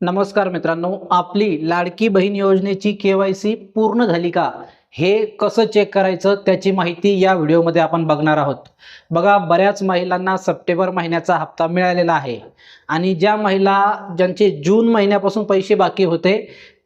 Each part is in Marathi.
नमस्कार मित्रांनो आपली लाडकी बहीण योजनेची के वाय सी पूर्ण झाली का? हे कसं चेक करायचं त्याची माहिती या व्हिडिओमध्ये आपण बघणार आहोत. बघा बऱ्याच महिलांना सप्टेंबर महिन्याचा हप्ता मिळालेला आहे. आणि ज्या महिला ज्यांचे जून महिन्यापासून पैसे बाकी होते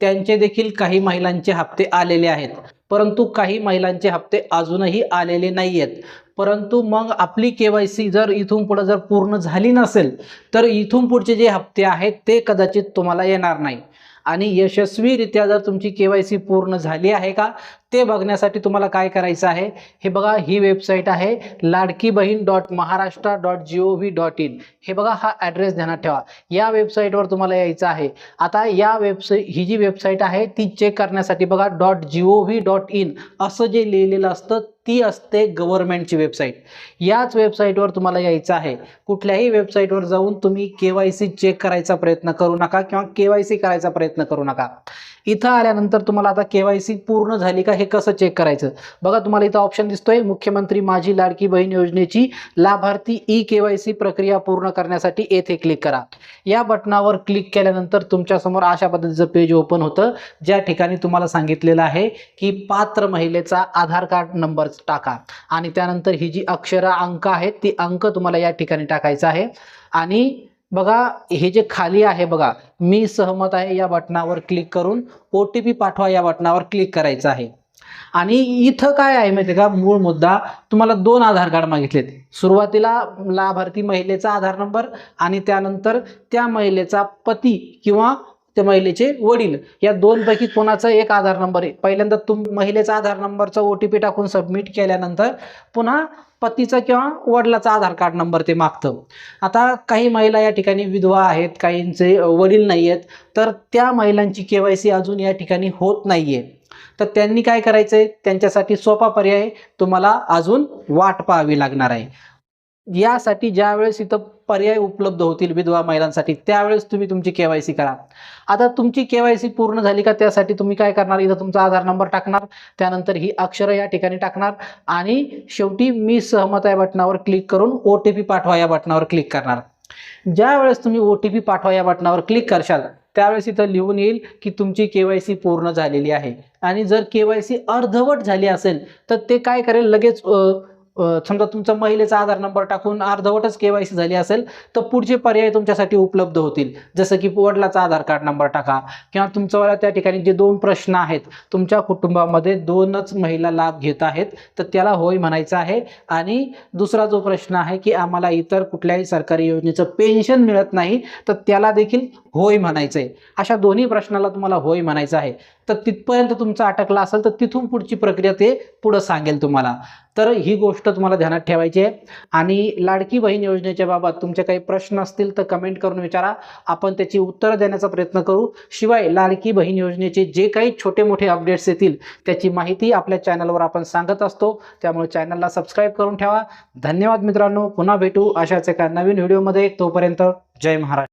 त्यांचे देखील काही महिलांचे हप्ते आलेले आहेत. परंतु काही महिलांचे हप्ते अजूनही आलेले नाही आहेत परंतु मग आपली के वाय सी जर इथून पुढं जर पूर्ण झाली नसेल तर इथून पुढचे जे हप्ते आहेत ते कदाचित तुम्हाला येणार नाही. आणि यशस्वीरित्या जर तुमची के वाय सी पूर्ण झाली आहे का ते बघण्यासाठी तुम्हाला काय करायचं आहे? हे बघा ही वेबसाईट आहे Ladki Bahin dot Maharashtra dot G O V dot in हे बघा हा ॲड्रेस ध्यानात ठेवा. या वेबसाईटवर तुम्हाला यायचं आहे. आता या वेबसाईट ही जी वेबसाईट आहे ती चेक करण्यासाठी बघा dot G O V dot in असं जे लिहिलेलं असतं ती असते गव्हर्नमेंटची वेबसाईट याच वेबसाईटवर तुम्हाला यायचं आहे. कुठल्याही वेबसाईटवर जाऊन तुम्ही के वाय सी चेक करायचा प्रयत्न करू नका किंवा के वाय सी करायचा प्रयत्न करू नका. इथं आल्यानंतर तुम्हाला आता के वाय सी पूर्ण झाली का हे कसं चेक करायचं? बघा तुम्हाला इथं ऑप्शन दिसतोय. मुख्यमंत्री माझी लाडकी बहीण योजनेची लाभार्थी ई के वाय सी प्रक्रिया पूर्ण करण्यासाठी येथे क्लिक करा. या बटनावर क्लिक केल्यानंतर तुमच्यासमोर अशा पद्धतीचं पेज ओपन होतं ज्या ठिकाणी तुम्हाला सांगितलेलं आहे की पात्र महिलेचा आधार कार्ड नंबर टाका. आणि त्यानंतर ही जी अक्षरा अंक आहेत ती अंक तुम्हाला या ठिकाणी टाकायचा आहे. आणि बघा हे जे खाली आहे बघा मी सहमत आहे या बटनावर क्लिक करून ओ टी पी पाठवा या बटनावर क्लिक करायचं आहे. आणि इथं काय आहे माहिती आहे का? मूळ मुद्दा तुम्हाला दोन आधार कार्ड मागितलेत. सुरुवातीला लाभार्थी महिलेचा आधार नंबर आणि त्यानंतर त्या महिलेचा पती किंवा त्या महिलेचे वडील. या दोनपैकी कोणाचा एक आधार नंबर आहे? पहिल्यांदा तुम महिलेचा आधार नंबरचा ओ टी पी टाकून सबमिट केल्यानंतर पुन्हा पतीचा किंवा वडिलाचा आधार कार्ड नंबर ते मागतं. आता काही महिला या ठिकाणी विधवा आहेत काहींचे वडील नाही आहेत तर त्या महिलांची के वाय सी अजून या ठिकाणी होत नाही आहे तर त्यांनी काय करायचं आहे त्यांच्यासाठी सोपा पर्याय तुम्हाला अजून वाट पाहावी लागणार आहे. यासाठी ज्यावेळेस इथं पर्याय उपलब्ध होतील विधवा महिलांसाठी त्यावेळेस तुम्ही तुमची के वाय सी करा. आता तुमची के वाय सी पूर्ण झाली का त्यासाठी तुम्ही काय करणार? इथं तुमचा आधार नंबर टाकणार त्यानंतर ही अक्षरं या ठिकाणी टाकणार आणि शेवटी मी सहमत आहे बटनावर क्लिक करून ओ टी पी पाठवा या बटनावर क्लिक करणार. ज्या वेळेस तुम्ही ओ टी पी पाठवा या बटनावर क्लिक करशाल त्यावेळेस इथं लिहून येईल की तुमची के वाय सी पूर्ण झालेली आहे. आणि जर के वाय सी अर्धवट झाली असेल तर ते काय करेल? लगेच समजा तुमचा महिलेचा आधार नंबर टाकून अर्धवटच के वाय सी झाली असेल तर पुढचे पर्याय तुमच्यासाठी उपलब्ध होतील. जसं की वडिलाचा आधार कार्ड नंबर टाका किंवा तुमचं त्या ठिकाणी जे दोन प्रश्न आहेत तुमच्या कुटुंबामध्ये दोनच महिला लाभ घेत आहेत तर त्याला होय म्हणायचं आहे. आणि दुसरा जो प्रश्न आहे की आम्हाला इतर कुठल्याही सरकारी योजनेचं पेन्शन मिळत नाही तर त्याला देखील होय म्हणायचं आहे अशा दोन्ही प्रश्नाला तुम्हाला होय म्हणायचं आहे. तर तिथपर्यंत तुमचं अटकला असेल तर तिथून पुढची प्रक्रिया ते पुढं सांगेल तुम्हाला. तर ही गोष्ट तुम्हाला ध्यानात ठेवायची आहे. आणि लाडकी बहीण योजनेच्या बाबत तुमचे काही प्रश्न असतील तर कमेंट करून विचारा. आपण त्याची उत्तरं देण्याचा प्रयत्न करू. शिवाय लाडकी बहीण योजनेचे जे काही छोटे मोठे अपडेट्स येतील त्याची माहिती आपल्या चॅनलवर आपण सांगत असतो. त्यामुळे चॅनलला सबस्क्राईब करून ठेवा. धन्यवाद मित्रांनो. पुन्हा भेटू अशाच एका नवीन व्हिडिओमध्ये तोपर्यंत जय महाराष्ट्र